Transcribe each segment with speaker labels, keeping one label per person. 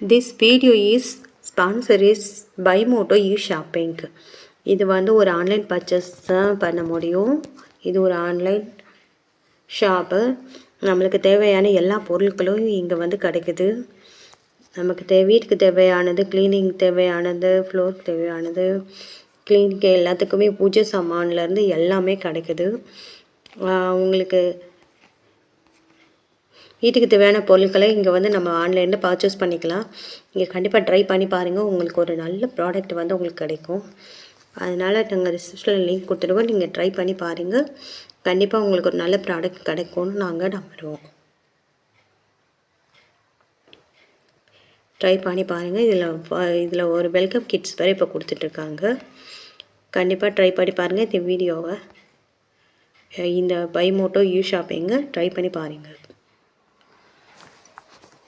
Speaker 1: This video is sponsor is by Moto E shopping இது வந்து ஒரு ஆன்லைன் பர்ச்சேஸ் தான் பண்ண முடியும். இது ஒரு ஆன்லைன் ஷாப்பு நம்மளுக்கு தேவையான எல்லா பொருட்களும் இங்கே வந்து கிடைக்குது. நமக்கு தே வீட்டுக்கு தேவையானது க்ளீனிங் தேவையானது ஃப்ளோருக்கு தேவையானது க்ளீனிக்கு எல்லாத்துக்குமே பூஜை சாமான்லேருந்து எல்லாமே கிடைக்குது. உங்களுக்கு வீட்டுக்கு தேவையான பொருட்களை இங்கே வந்து நம்ம ஆன்லைனில் பர்ச்சேஸ் பண்ணிக்கலாம். நீங்கள் கண்டிப்பாக ட்ரை பண்ணி பாருங்கள் உங்களுக்கு ஒரு நல்ல ப்ராடக்ட் வந்து உங்களுக்கு கிடைக்கும். அதனால் நாங்கள் ரிசப்ஷனில் லிங்க் கொடுத்துருவோம் நீங்கள் ட்ரை பண்ணி பாருங்கள் கண்டிப்பாக உங்களுக்கு ஒரு நல்ல ப்ராடக்ட் கிடைக்கும்னு நாங்கள் நம்புகிறோம் ட்ரை பண்ணி பாருங்கள் இதில் இதில் ஒரு வெல்கம் கிட்ஸ் வேறு இப்போ கொடுத்துட்ருக்காங்க. கண்டிப்பாக ட்ரை பண்ணி பாருங்கள் இந்த வீடியோவை இந்த பை மோட்டோ யூ ஷாப்பிங்கை ட்ரை பண்ணி பாருங்கள்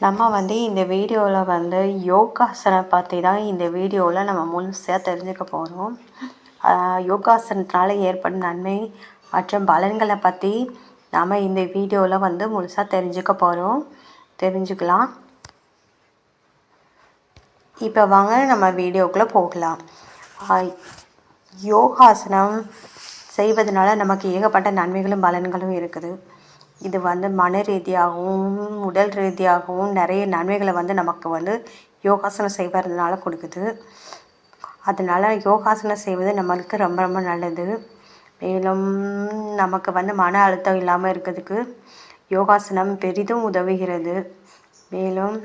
Speaker 1: நம்ம வந்து இந்த வீடியோவில் வந்து யோகாசனம் பற்றி தான் இந்த வீடியோவில் நம்ம முழுசாக தெரிஞ்சுக்க போகிறோம் யோகாசனத்தினால ஏற்படும் நன்மை மற்றும் பலன்களை பற்றி நாம் இந்த வீடியோவில் வந்து முழுசாக தெரிஞ்சுக்க போகிறோம் தெரிஞ்சுக்கலாம். இப்போ வாங்க நம்ம வீடியோக்குள்ளே போகலாம். யோகாசனம் செய்வதனால நமக்கு ஏகப்பட்ட நன்மைகளும் பலன்களும் இருக்குது. இது வந்து மன ரீதியாகவும் உடல் ரீதியாகவும் நிறைய நன்மைகளை வந்து நமக்கு வந்து யோகாசனம் செய்வதனால கொடுக்குது. அதனால் யோகாசனம் செய்வது நம்மளுக்கு ரொம்ப ரொம்ப நல்லது. மேலும் நமக்கு வந்து மன அழுத்தம் இல்லாமல் இருக்கிறதுக்கு யோகாசனம் பெரிதும் உதவுகிறது. மேலும்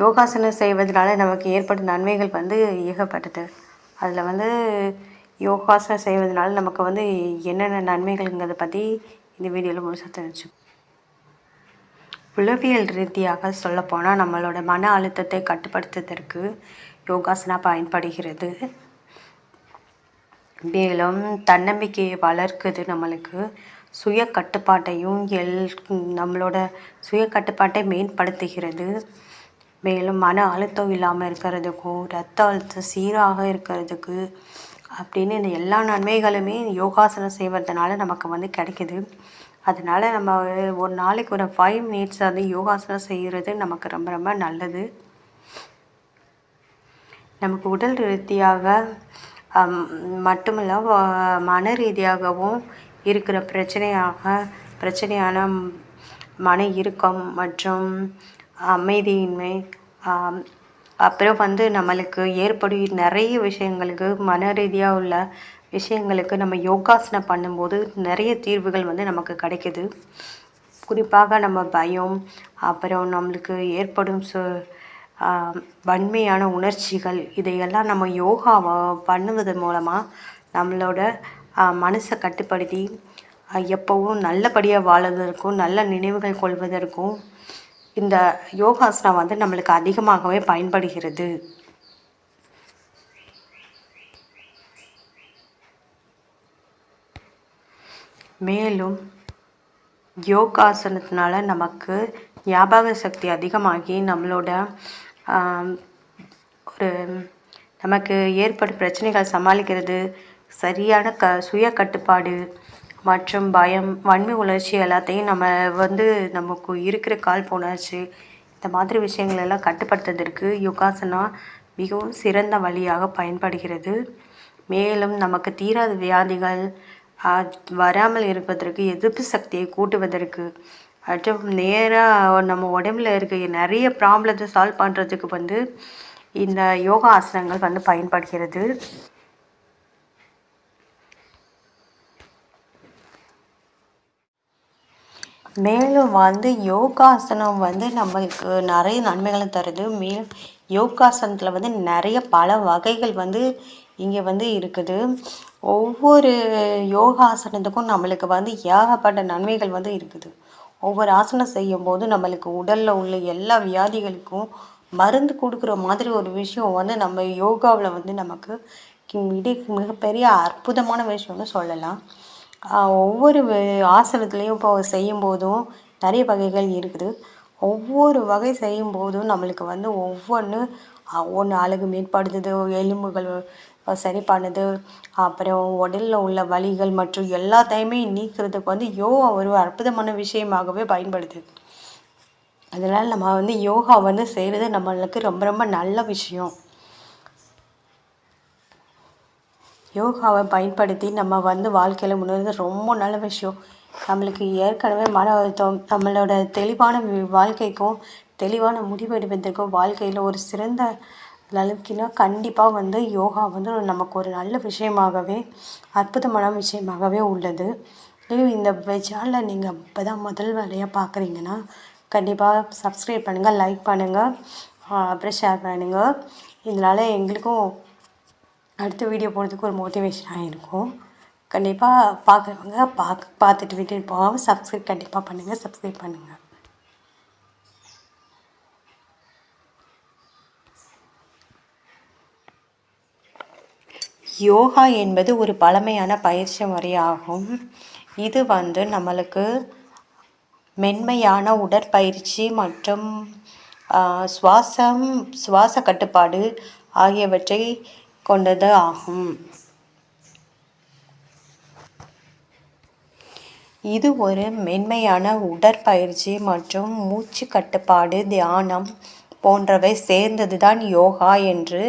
Speaker 1: யோகாசனம் செய்வதனால நமக்கு ஏற்படும் நன்மைகள் வந்து ஏகப்பட்டது. அதில் வந்து யோகாசனம் செய்வதனால நமக்கு வந்து என்னென்ன நன்மைகள்ங்கிறத பற்றி இந்த வீடியோவில் முழுசாக தெரிஞ்சு உளவியல் ரீதியாக சொல்லப்போனால் நம்மளோட மன அழுத்தத்தை கட்டுப்படுத்துவதற்கு யோகாசனா பயன்படுகிறது. மேலும் தன்னம்பிக்கையை வளர்க்குது நம்மளுக்கு. சுய கட்டுப்பாட்டையும் எல் நம்மளோட சுய கட்டுப்பாட்டை மேம்படுத்துகிறது. மேலும் மன அழுத்தம் இல்லாமல் இருக்கிறதுக்கும் ரத்த அழுத்தம் சீராக இருக்கிறதுக்கு அப்படின்னு இந்த எல்லா நன்மைகளுமே யோகாசனம் செய்வதனால நமக்கு வந்து கிடைக்குது. அதனால் நம்ம ஒரு நாளைக்கு ஒரு ஃபைவ் மினிட்ஸ் வந்து யோகாசனம் செய்கிறது நமக்கு ரொம்ப ரொம்ப நல்லது. நமக்கு உடல் ரீதியாக மட்டுமில்ல மன ரீதியாகவும் இருக்கிற பிரச்சனையாக பிரச்சனையான மன இறுக்கம் மற்றும் அமைதியின்மை அப்புறம் வந்து நம்மளுக்கு ஏற்படும் நிறைய விஷயங்களுக்கு மன ரீதியாக உள்ள விஷயங்களுக்கு நம்ம யோகாசனம் பண்ணும்போது நிறைய தீர்வுகள் வந்து நமக்கு கிடைக்குது. குறிப்பாக நம்ம பயம் அப்புறம் நம்மளுக்கு ஏற்படும் சு வன்மையான உணர்ச்சிகள் இதையெல்லாம் நம்ம யோகா பண்ணுவதன் மூலமாக நம்மளோட மனசை கட்டுப்படுத்தி எப்போவும் நல்லபடியாக வாழ்வதற்கும் நல்ல நினைவுகள் கொள்வதற்கும் இந்த யோகாசனம் வந்து நம்மளுக்கு அதிகமாகவே பயன்படுகிறது. மேலும் யோகாசனத்தினால நமக்கு ஞாபக சக்தி அதிகமாகி நம்மளோட ஒரு நமக்கு ஏற்படும் பிரச்சனைகள் சமாளிக்கிறது சரியான க சுய கட்டுப்பாடு மற்றும் பயம் வன்மை உணர்ச்சி எல்லாத்தையும் நம்ம வந்து நமக்கு இருக்கிற கால் உணர்ச்சி இந்த மாதிரி விஷயங்கள் எல்லாம் கட்டுப்படுத்துவதற்கு யோகாசனா மிகவும் சிறந்த வழியாக பயன்படுகிறது. மேலும் நமக்கு தீராத வியாதிகள் வராமல் இருப்பதற்கு எதிர்ப்பு சக்தியை கூட்டுவதற்கு மற்றும் நேராக நம்ம உடம்புல இருக்க நிறைய ப்ராப்ளத்தை சால்வ் பண்ணுறதுக்கு வந்து இந்த யோகா ஆசனங்கள் வந்து பயன்படுகிறது. மேலும் வந்து யோகாசனம் வந்து நம்மளுக்கு நிறைய நன்மைகளை தருது. மேலும் யோகாசனத்தில் வந்து நிறைய பல வகைகள் வந்து இங்கே வந்து இருக்குது. ஒவ்வொரு யோகாசனத்துக்கும் நம்மளுக்கு வந்து ஏகப்பட்ட நன்மைகள் வந்து இருக்குது. ஒவ்வொரு ஆசனம் செய்யும்போது நம்மளுக்கு உடலில் உள்ள எல்லா வியாதிகளுக்கும் மருந்து கொடுக்குற மாதிரி ஒரு விஷயம் வந்து நம்ம யோகாவில் வந்து நமக்கு மிக மிகப்பெரிய அற்புதமான விஷயம்னு சொல்லலாம். ஒவ்வொரு ஆசனத்துலேயும் இப்போ செய்யும்போதும் நிறைய வகைகள் இருக்குது. ஒவ்வொரு வகை செய்யும்போதும் நம்மளுக்கு வந்து ஒவ்வொன்று ஒன்று அழகு மேம்படுத்துது எலும்புகள் சரி பண்ணுது அப்புறம் உடலில் உள்ள வலிகள் மற்றும் எல்லாத்தையுமே நீக்கிறதுக்கு வந்து யோகா ஒரு அற்புதமான விஷயமாகவே பயன்படுது. அதனால் நம்ம வந்து யோகா வந்து செய்கிறது நம்மளுக்கு ரொம்ப ரொம்ப நல்ல விஷயம். யோகாவை பயன்படுத்தி நம்ம வந்து வாழ்க்கையில் முன்னேறது ரொம்ப நல்ல விஷயம். நம்மளுக்கு ஏற்கனவே மன அழுத்தம் நம்மளோட தெளிவான வாழ்க்கைக்கும் தெளிவான முடிவெடுப்பதற்கும் வாழ்க்கையில் ஒரு சிறந்த அளவுக்குனா கண்டிப்பாக வந்து யோகா வந்து நமக்கு ஒரு நல்ல விஷயமாகவே அற்புதமான விஷயமாகவே உள்ளது. இந்த சேனலை நீங்கள் இப்போ தான் முதல் வேலையாக பார்க்குறீங்கன்னா கண்டிப்பாக சப்ஸ்கிரைப் பண்ணுங்கள் லைக் பண்ணுங்கள் அப்புறம் ஷேர் பண்ணுங்கள் இதனால் எங்களுக்கும் அடுத்த வீடியோ போடுறதுக்கு ஒரு மோட்டிவேஷனாக இருக்கும். கண்டிப்பாக பார்க்குறவங்க பார்க்க பார்த்துட்டு விட்டுட்டு போகாமல் சப்ஸ்கிரைப் கண்டிப்பாக பண்ணுங்கள் சப்ஸ்கிரைப் பண்ணுங்கள் யோகா என்பது ஒரு பழமையான பயிற்சி முறையாகும். இது வந்து நம்மளுக்கு மென்மையான உடற்பயிற்சி மற்றும் சுவாசம் சுவாச கட்டுப்பாடு ஆகியவற்றை கொண்டது ஆகும். இது ஒரு மென்மையான உடற்பயிற்சி மற்றும் மூச்சு கட்டுப்பாடு தியானம் போன்றவை சேர்ந்தது தான் யோகா என்று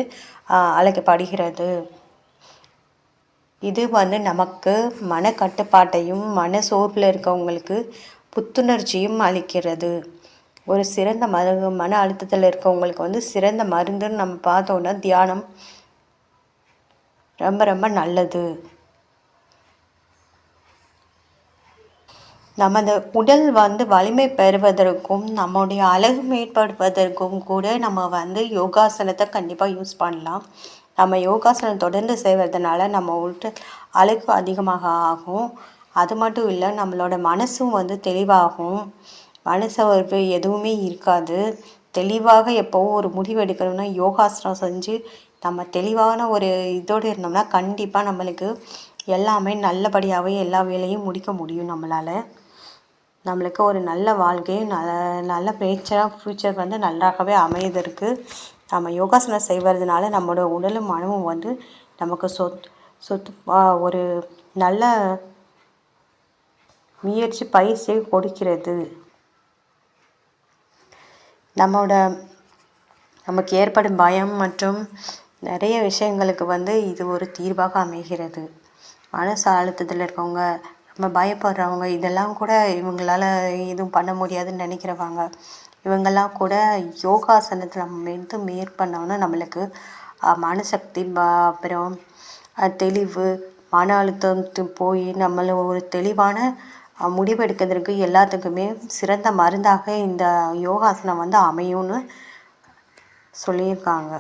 Speaker 1: அழைக்கப்படுகிறது. இது வந்து நமக்கு மன கட்டுப்பாட்டையும் மன சோர்வில் இருக்கவங்களுக்கு புத்துணர்ச்சியும் அளிக்கிறது. ஒரு சிறந்த மரு மன அழுத்தத்தில் இருக்கவங்களுக்கு வந்து சிறந்த மருந்துன்னு நம்ம பார்த்தோன்னா தியானம் ரொம்ப ரொம்ப நல்லது. நமது உடல் வந்து வலிமை பெறுவதற்கும் நம்முடைய அழகு மேற்படுவதற்கும் கூட நம்ம வந்து யோகாசனத்தை கண்டிப்பாக யூஸ் பண்ணலாம். நம்ம யோகாசனம் தொடர்ந்து செய்வதனால நம்ம உடல் அழகு அதிகமாக ஆகும். அது மட்டும் இல்லை நம்மளோட மனசும் வந்து தெளிவாகும். மனசோர்வு எதுவுமே இருக்காது. தெளிவாக எப்போவும் ஒரு முடிவு எடுக்கணும்னா யோகாசனம் செஞ்சு நம்ம தெளிவான ஒரு இதோடு இருந்தோம்னா கண்டிப்பாக நம்மளுக்கு எல்லாமே நல்லபடியாகவே எல்லா வேலையும் முடிக்க முடியும் நம்மளால். நம்மளுக்கு ஒரு நல்ல வாழ்க்கையும் நல்ல நல்ல ஃபியூச்சராக ஃப்யூச்சர் வந்து நல்லாகவே அமையதற்கு நம்ம யோகாசனம் செய்வதனால நம்மளோட உடலும் மனமும் வந்து நமக்கு சொத் சொத்து ஒரு நல்ல முயற்சி பயிற்சியை கொடுக்கிறது. நம்மளோட நமக்கு ஏற்படும் பயம் மற்றும் நிறைய விஷயங்களுக்கு வந்து இது ஒரு தீர்வாக அமைகிறது. மனசு அழுத்தத்தில் இருக்கவங்க நம்ம பயப்படுறவங்க இதெல்லாம் கூட இவங்களால எதுவும் பண்ண முடியாதுன்னு நினைக்கிறவங்க இவங்கெல்லாம் கூட யோகாசனத்தை நம்ம வந்து மேற்கொண்டோம்னா நம்மளுக்கு மனசக்தி அப்புறம் தெளிவு மன அழுத்தம் போய் நம்மள ஒரு தெளிவான முடிவெடுக்கிறதுக்கு எல்லாத்துக்குமே சிறந்த மருந்தாக இந்த யோகாசனம் வந்து அமையும்னு சொல்லியிருக்காங்க.